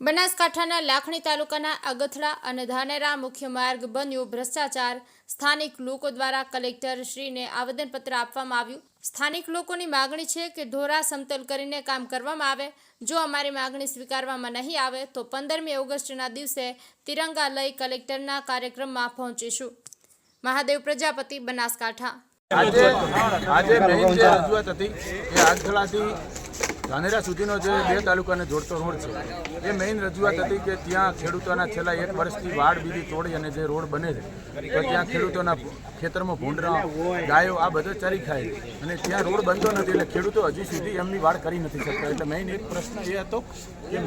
બનાસકાંઠાના લાખણી તાલુકાના અગથડા અને ધાનેરા મુખ્ય માર્ગ બન્યો ભ્રષ્ટાચાર. સ્થાનિક લોકો દ્વારા કલેક્ટર શ્રીને આવેદનપત્ર આપવામાં આવ્યું. સ્થાનિક લોકોની માગણી છે કે ધોરા સમતલ કરીને કામ કરવામાં આવે. જો અમારી માગણી સ્વીકારવામાં નહીં આવે તો પંદરમી ઓગસ્ટના દિવસે તિરંગા લઈ કલેક્ટરના કાર્યક્રમમાં પહોંચીશું. મહાદેવ પ્રજાપતિ બનાસકાંઠા. આજે આજે મેઇન જે રજૂઆત હતી એ આગથળાથી ધાનેરા સુધીનો જે બે તાલુકાને જોડતો રોડ છે, એ મેઇન રજૂઆત હતી કે ત્યાં ખેડૂતોના છેલ્લા એક વર્ષથી વાડ બીજી તોડી અને જે રોડ બને છે, તો ત્યાં ખેડૂતોના ખેતરમાં ભૂંડરા, ગાયો આ બધો ચરી ખાય અને ત્યાં રોડ બનતો નથી એટલે ખેડૂતો હજી સુધી એમની વાડ કરી નથી શકતા. એટલે મેઇન એક પ્રશ્ન એ હતો કે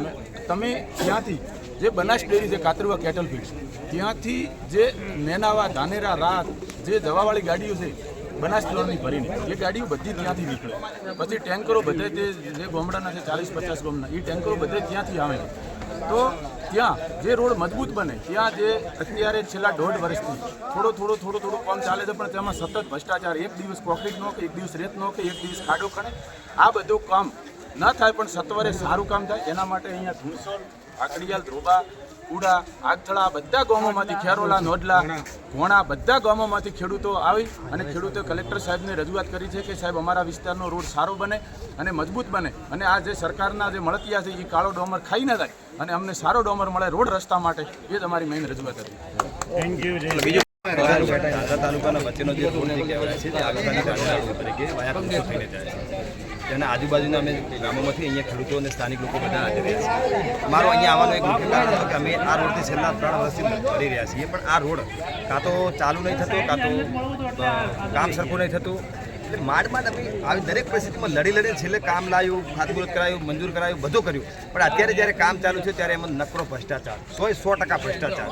તમે ત્યાંથી જે બનાસ ડેરી છે કાતરવા કેટલ ફીડ ત્યાંથી જે નેનાવા ધાનેરા રાત જે દવાવાળી ગાડીઓ છે બનાસ ફ્લોરની ભરીને. એ ગાડીઓ બધી ત્યાંથી નીકળે. પછી ટેન્કરો બધે તે જે ગામડાના છે, ચાલીસ પચાસ ગામના એ ટેન્કરો બધે ત્યાંથી આવે. તો ત્યાં જે રોડ મજબૂત બને, ત્યાં જે અત્યારે છેલ્લા દોઢ વર્ષથી થોડો થોડો થોડો થોડો કામ ચાલે છે, પણ તેમાં સતત ભ્રષ્ટાચાર, એક દિવસ કોન્ક્રીટનો કે એક દિવસ રેતનો કે એક દિવસ ખાડો ખણે. આ બધું કામ ન થાય, પણ સત્વરે સારું કામ થાય. એના માટે અહીંયા ધૂણસોલ આકડીયાલ ધ્રોબા ઉડા આથળા બધા ગામોમાંથી ખેરોલા નોડલા ઘોણા બધા ગામોમાંથી ખેડૂતો આવી અને ખેડૂતો કલેક્ટર સાહેબને રજૂઆત કરી છે કે સાહેબ અમારા વિસ્તારનો રોડ સારો બને અને મજબૂત બને અને આ જે સરકારના જે મળતિયા છે એ કાળો ડોમર ખાઈ ન જાય અને અમને સારો ડોમર મળે રોડ રસ્તા માટે એ જ અમારી મેઇન રજૂઆત હતી. તાલુકાના વચ્ચેનો જે રોડ કહેવાય છે, તે આગળના થઈને જાય છે. અને આજુબાજુના અમે ગામોમાંથી અહીંયા ખેડૂતો અને સ્થાનિક લોકો બધા હાજર રહ્યા છે. મારો અહીંયા આવવાનો એક મુખ્ય કારણ હતો કે અમે આ રોડથી છેલ્લા ત્રણ વર્ષથી કરી રહ્યા છીએ. પણ આ રોડ કાં તો ચાલુ નહીં થતો, કાં તો કામ સરખું નહીં થતું એટલે માંડમાં તમે આવી દરેક પરિસ્થિતિમાં લડી લડીને છેલ્લે કામ લાવ્યું, ખાતમુહૂર્ત કરાયું મંજૂર કરાયું બધું કર્યું. પણ અત્યારે જ્યારે કામ ચાલુ છે ત્યારે એમાં નકરો ભ્રષ્ટાચાર. સો સો ટકા ભ્રષ્ટાચાર.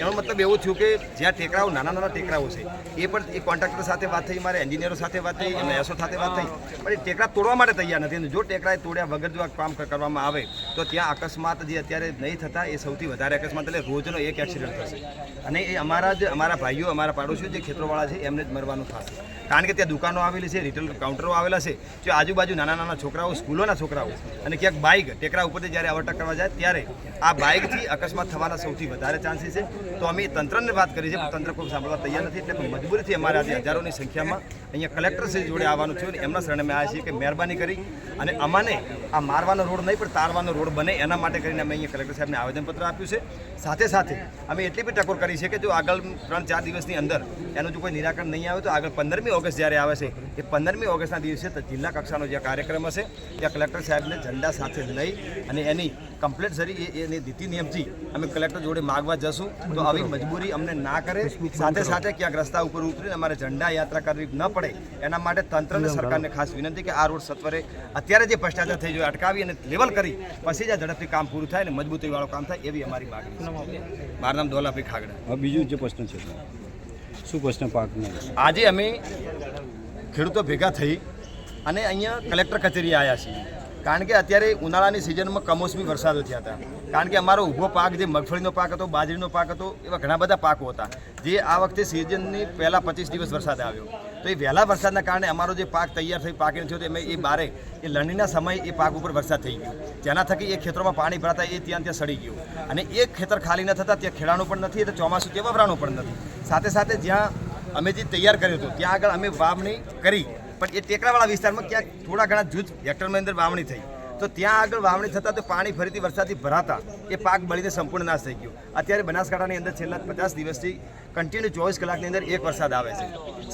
એનો મતલબ એવું થયું કે જ્યાં ટેકરાઓ, નાના નાના ટેકરાઓ છે, એ પણ એ કોન્ટ્રાક્ટર સાથે વાત થઈ, મારે એન્જિનિયરો સાથે વાત થઈ અને એસો સાથે વાત થઈ. પણ એ ટેકરા તોડવા માટે તૈયાર નથી. અને જો ટેકરાએ તોડ્યા વગર જો આ કામ કરવામાં આવે, તો ત્યાં અકસ્માત જે અત્યારે નહીં થતા, એ સૌથી વધારે અકસ્માત એટલે રોજનો એક એક્સિડન્ટ થશે. અને એ અમારા જ, અમારા ભાઈઓ, અમારા પાડોશીઓ જે ખેતરોવાળા છે, એમને જ મરવાનું થશે. કારણ કે ત્યાં દુકાનો આવેલી છે રિટેલ કાઉન્ટરો આવેલા છે. જે આજુબાજુ નાના નાના છોકરાઓ, સ્કૂલોના છોકરાઓ અને ક્યાંક બાઇક ટેકરા ઉપરથી જ્યારે ઓવરટેક કરવા જાય ત્યારે આ બાઇકથી અકસ્માત થવાના સૌથી વધારે ચાન્સીસ છે. તો અમે તંત્રને વાત કરી છે તંત્ર કોઈ સાંભળવા તૈયાર નથી, એટલે મજબૂરીથી અમારે આજે હજારોની સંખ્યામાં અહીંયા કલેક્ટર શ્રી જોડે આવવાનું છે અને એમના શરણે અમે આવ્યા છીએ કે મહેરબાની કરી અને અમાને આ મારવાનો રોડ નહીં, પણ તારવાનો રોડ બને એના માટે કરીને અમે અહીંયા કલેક્ટર સાહેબને આવેદનપત્ર આપ્યું છે. સાથે સાથે અમે એટલી બી ટકોર કરી છે કે જો આગળ ત્રણ ચાર દિવસની અંદર એનું જો કોઈ નિરાકરણ નહીં આવે, તો આગળ પંદરમી ઓગસ્ટ જ્યારે આવે છે એ પંદરમી ઓગસ્ટના દિવસે જિલ્લા કક્ષાનો જે કાર્યક્રમ હશે ત્યાં કલેક્ટર સાહેબને ઝંડા સાથે લઈ અને એની કમ્પ્લેટ સરી એ- એની નીતિ નિયમથી અમે કલેક્ટર જોડે માગવા જશું. તો આવી મજબૂરી અમને ના કરે. સાથે સાથે ક્યાંક રસ્તા ઉપર ઉતરીને અમારે ઝંડા યાત્રા કરવી ન પડે. એના માટે તંત્રને સરકારને ખાસ વિનંતી કે આ રોડ સત્વરે અત્યારે જે ભ્રષ્ટાચાર થઈ ગયો અટકાવી અને લેવલ કરી પછી જ આ ઝડપથી કામ પૂરું થાય અને મજબૂતીવાળું કામ થાય એવી અમારી માગણી છે. મારું નામ દોલાભાઈ ખાગડા. હવે બીજું જે પ્રશ્ન છે શું પ્રશ્ન પાકનો? આજે અમે ખેડૂતો ભેગા થઈ અને અહીંયા કલેક્ટર કચેરી આવ્યા છીએ કારણ કે અત્યારે ઉનાળાની સિઝનમાં કમોસમી વરસાદ થયા હતા. કારણ કે અમારો ઊભો પાક જે મગફળીનો પાક હતો, બાજરીનો પાક હતો, એવા ઘણા બધા પાકો હતા. જે આ વખતે સિઝનની પહેલાં પચીસ દિવસ વરસાદ આવ્યો. તો એ વહેલા વરસાદના કારણે અમારો જે પાક તૈયાર થઈ પાકીને થયો એમાં એ બારે, એ લણણીના સમયે એ પાક ઉપર વરસાદ થઈ ગયો. જેના થકી એ ખેતરોમાં પાણી ભરાતા એ ત્યાં ત્યાં સડી ગયું. અને એ ખેતર ખાલી ન થતાં ત્યાં ખેડાણું પણ નથી, એટલે ચોમાસું ત્યાં વવરાણું પણ નથી. સાથે સાથે જ્યાં અમે જે તૈયાર કર્યો હતો, ત્યાં આગળ અમે વાવણી કરી. પણ એ ટેકરાવાળા વિસ્તારમાં ક્યાંક થોડા ઘણા જૂથ હેક્ટરની અંદર વાવણી થઈ. તો ત્યાં આગળ વાવણી થતાં તો પાણી ફરીથી વરસાદથી ભરાતા. એ પાક બળીને સંપૂર્ણ નાશ થઈ ગયો. અત્યારે બનાસકાંઠાની અંદર છેલ્લા પચાસ દિવસથી કન્ટિન્યુ ચોવીસ કલાકની અંદર એક વરસાદ આવે છે.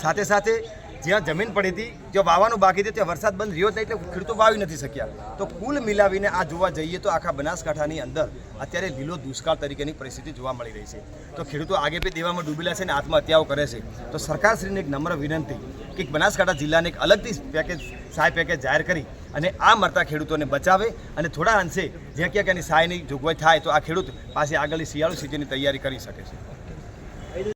સાથે સાથે જ્યાં જમીન પડી હતી, જ્યાં વાવાનું બાકી હતું, ત્યાં વરસાદ બંધ રહ્યો જ નહીં, એટલે ખેડૂતો વાવી નથી શક્યા. તો કુલ મિલાવીને આ જોવા જઈએ તો આખા બનાસકાંઠાની અંદર અત્યારે લીલો દુષ્કાળ તરીકેની પરિસ્થિતિ જોવા મળી રહી છે. તો ખેડૂતો આગે બી દેવામાં ડૂબેલા છે અને આત્મહત્યાઓ કરે છે. તો સરકારશ્રીને એક નમ્ર વિનંતી કે બનાસકાંઠા જિલ્લાને એક અલગથી પેકેજ, સહાય પેકેજ જાહેર કરી અને આ મરતા ખેડૂતોને બચાવે અને થોડા અંશે જ્યાં ક્યાંક એની સહાયની જોગવાઈ થાય તો આ ખેડૂત પાસે આગળની શિયાળુ સ્થિતિની તૈયારી કરી શકે છે.